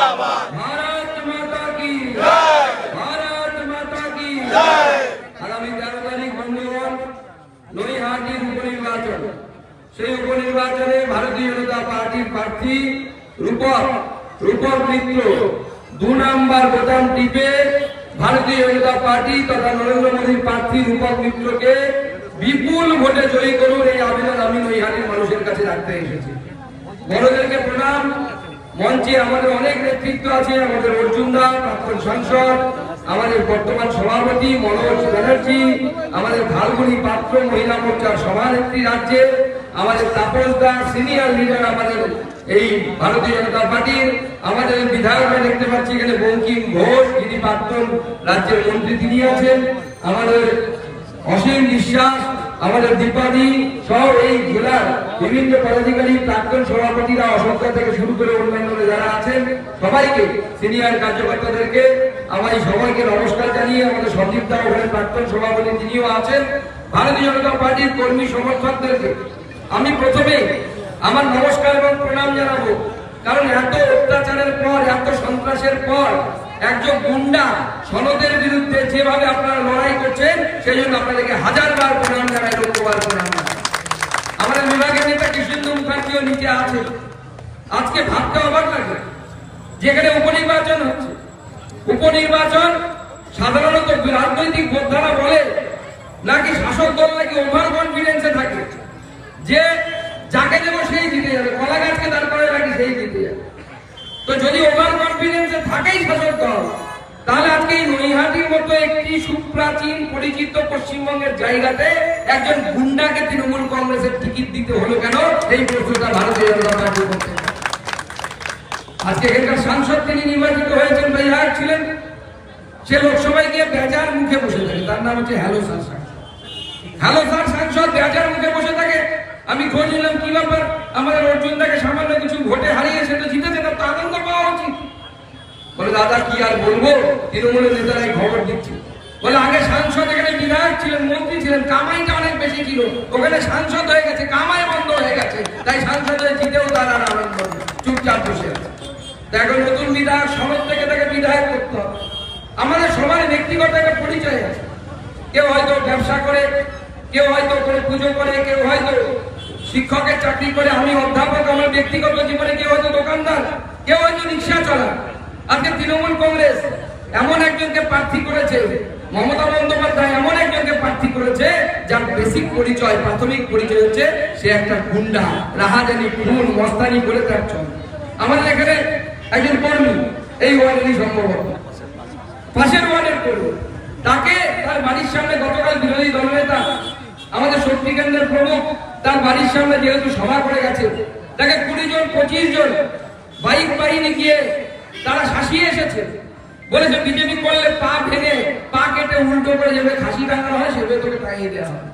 Jabba! সেই উপনির্বাচনে ভারতীয় জনতা পার্টির প্রার্থী রূপক রূপক মিত্র। দু নাম্বার বোতাম টিপে ভারতীয় জনতা পার্টি তথা নরেন্দ্র মোদীর প্রার্থী রূপক মিত্রকে বিপুল ভোটে জয়ী করুন এই আবেদন আমি নৈহাটির মানুষের কাছে রাখতে এসেছি। বড়দেরকে প্রণাম। মঞ্চে আমাদের অনেক নেতৃত্ব আছে, আমাদের অর্জুন দা, প্রাক্তন সাংসদ, আমাদের বর্তমান সভাপতি মনোজ ব্যানার্জি, আমাদের ফাল্গুনি পাত্র মহিলা মোর্চার সভানেত্রী রাজ্যে আমাদের তাপস দা সিনিয়র লিডার আমাদের এই ভারতীয় জনতা পার্টির, আমাদের বিধায়করা দেখতে পাচ্ছি এখানে বঙ্কিম ঘোষ, যিনি প্রাক্তন রাজ্যের মন্ত্রী তিনি আছেন, আমাদের অসীম বিশ্বাস, আমাদের দীপাদি সহ এই জেলার বিভিন্ন পদাধিকারী, প্রাক্তন সভাপতিরা অসংখ্য থেকে শুরু করে অন্যান্য যারা আছেন, সবাইকে, সিনিয়র কার্যকর্তাদেরকে আমার এই সবাইকে নমস্কার জানিয়ে আমাদের সন্দীপ দা ওখানে প্রাক্তন সভাপতি তিনিও আছেন। ভারতীয় জনতা পার্টির কর্মী সমর্থকদেরকে আমি প্রথমে আমার নমস্কার এবং প্রণাম জানাব। কারণ এত অত্যাচারের পর, এত সন্ত্রাসের পর, একজন গুন্ডা সনদের বিরুদ্ধে যেভাবে আপনারা লড়াই করছেন সেই জন্য আপনাদেরকে হাজারবার প্রণাম জানাই, লক্ষ্যবার প্রণাম। আমাদের বিভাগের নেতা কৃষ্ণেন্দু মুখার্জিও নিচে আছে আজকে ভাবতে অবাক লাগে যেখানে উপনির্বাচন হচ্ছে। উপনির্বাচন সাধারণত রাজনৈতিক বোদ্ধারা বলে, নাকি শাসক দল নাকি ওভার কনফিডেন্সে থাকে যে যাকে দেবো সেই জিতে যাবে কলা গাছকে দাঁড় করে রাখি সেই জিতে যাবে তো যদি ওভার কনফিডেন্সে থাকেই শাসক তাহলে আজকে এই নৈহাটির মতো একটি সুপ্রাচীন পরিচিত পশ্চিমবঙ্গের জায়গাতে একজন গুন্ডাকে তৃণমূল কংগ্রেসের টিকিট দিতে হলো কেন? এই প্রশ্নটা ভারতীয় জনতা পার্টি করছে। আজকে এখানকার সাংসদ তিনি নির্বাচিত হয়েছেন বিধায়ক ছিলেন। সে লোকসভায় গিয়ে বেজার মুখে বসে থাকে। তার নাম হচ্ছে হ্যালো স্যার হ্যালো স্যার সাংসদ, বেজার খোঁজ নিলাম কি ব্যাপার? আমাদের অর্জুন দাকে সামান্য কিছু ভোটে হারিয়ে সে তো জিতেছে, তার তো আনন্দ পাওয়া উচিত। বলে, দাদা, কি আর বলব? তৃণমূলের নেতারাই খবর দিচ্ছে। বলে, আগে সাংসদ, এখানে বিধায়ক ছিলেন, মন্ত্রী ছিলেন, কামাইটা অনেক বেশি ছিল। ওখানে সাংসদ হয়ে গেছে, কামাই বন্ধ হয়ে গেছে। তাই সাংসদ হয়ে জিতেও তার আনন্দ। চুপচাপ বসে আছে। এখন নতুন বিধায়ক সনদ থেকে তাকে বিধায়ক করতে হবে। আমাদের সবার ব্যক্তিগত একটা পরিচয় আছে। কেউ হয়তো ব্যবসা করে, কেউ হয়তো কোনো পুজো করে, কেউ হয়তো শিক্ষকের চাকরি করে আমি অধ্যাপক, আমার ব্যক্তিগত জীবনে কেউ হয়তো দোকানদার, কেউ হয়তো রিক্সা চলা আজকে তৃণমূল কংগ্রেস এমন একজনকে প্রার্থী করেছে, মমতা বন্দ্যোপাধ্যায় এমন একজনকে প্রার্থী করেছে, যার বেসিক পরিচয়, প্রাথমিক পরিচয় হচ্ছে সে একটা গুন্ডা, রাহাজানি, খুন, মস্তানি করে তার চল। আমাদের এখানে একজন কর্মী, এই ওয়ার্ডেরই সম্ভবত। পাশের ওয়ার্ডের করব তাকে তার বাড়ির সামনে গতকাল বিরোধী দলনেতা, আমাদের শক্তি কেন্দ্রের প্রমুখ তার বাড়ির সামনে যেহেতু সভা করে গেছে তাকে কুড়ি জন, পঁচিশ জন বাইক বাহিনী গিয়ে তারা শাসিয়ে এসেছে। বলেছে, বিজেপি করলে পা ভেঙে পা কেটে উল্টো করে যেভাবে খাসি টাঙানো হয়, সেভাবে তোকে টাঙিয়ে দেওয়া হয়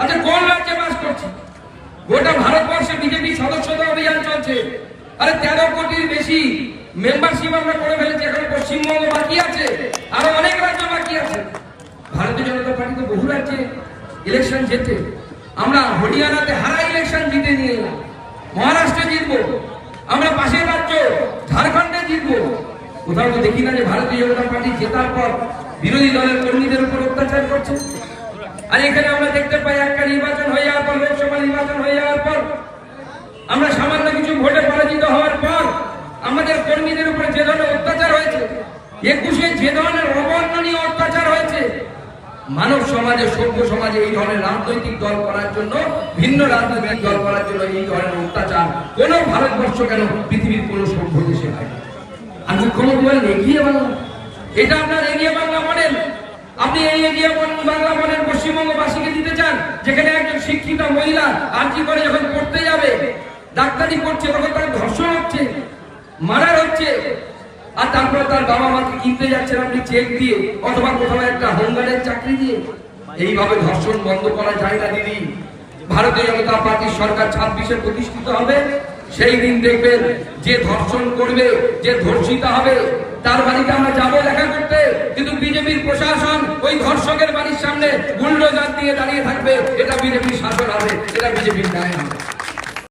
আচ্ছা কোন রাজ্যে বাস করছি? গোটা ভারতবর্ষে বিজেপি সদস্যতা অভিযান চলছে। আরে, তেরো কোটির বেশি মেম্বারশিপ আমরা করে ফেলেছি, এখন পশ্চিমবঙ্গ বাকি আছে, আরও অনেক রাজ্য বাকি আছে। ভারতীয় জনতা পার্টি তো বহু রাজ্যে ইলেকশন জেতে। আমরা হরিয়ানাতে হারা ইলেকশন জিতে নিয়ে এলাম মহারাষ্ট্রে জিতবো, আমরা পাশের রাজ্য ঝাড়খণ্ডে জিতবো। কোথাও তো দেখি না যে ভারতীয় জনতা পার্টি জেতার পর বিরোধী দলের কর্মীদের উপর অত্যাচার করছে। আর এখানে আমরা দেখতে পাই একটা নির্বাচন হয়ে যাওয়ার পর, লোকসভা নির্বাচন হয়ে যাওয়ার পর, আমরা সামান্য কিছু ভোটে পরাজিত হওয়ার পর আমাদের কর্মীদের উপরে যে ধরনের অত্যাচার হয়েছে, একুশে যে ধরনের অবর্ণনীয় অত্যাচার হয়েছে মানব সমাজে, সভ্য সমাজে এই ধরনের রাজনৈতিক দল করার জন্য, ভিন্ন রাজনৈতিক দল করার জন্য এই ধরনের অত্যাচার কোন ভারতবর্ষ কেন পৃথিবীর কোন সভ্য দেশে হয় না। আর মুখ্যমন্ত্রী বলেন, এগিয়ে বাংলা এটা আপনার এগিয়ে বাংলা মডেল আপনি এই এগিয়ে বাংলা মডেল পশ্চিমবঙ্গবাসীকে দিতে চান, যেখানে একজন শিক্ষিত মহিলা আর্জি করে যখন পড়তে যাবে, ডাক্তারি করছে, তখন তার ধর্ষণ হচ্ছে মারার হচ্ছে আর তারপর তার বাবা মাকে কিনতে যাচ্ছেন আপনি চেক দিয়ে, অথবা কোথাও একটা হোমগার্ডের চাকরি দিয়ে। এইভাবে ধর্ষণ বন্ধ করা যায় না দিদি ভারতীয় জনতা পার্টির সরকার ছাব্বিশে প্রতিষ্ঠিত হবে, সেই দিন দেখবেন যে ধর্ষণ করবে, যে ধর্ষিত হবে, তার বাড়িতে আমরা যাব দেখা করতে। কিন্তু বিজেপির প্রশাসন ওই ধর্ষকের বাড়ির সামনে বুলডোজার দিয়ে দাঁড়িয়ে থাকবে। এটা বিজেপির শাসন হবে, এটা বিজেপির ন্যায় হবে।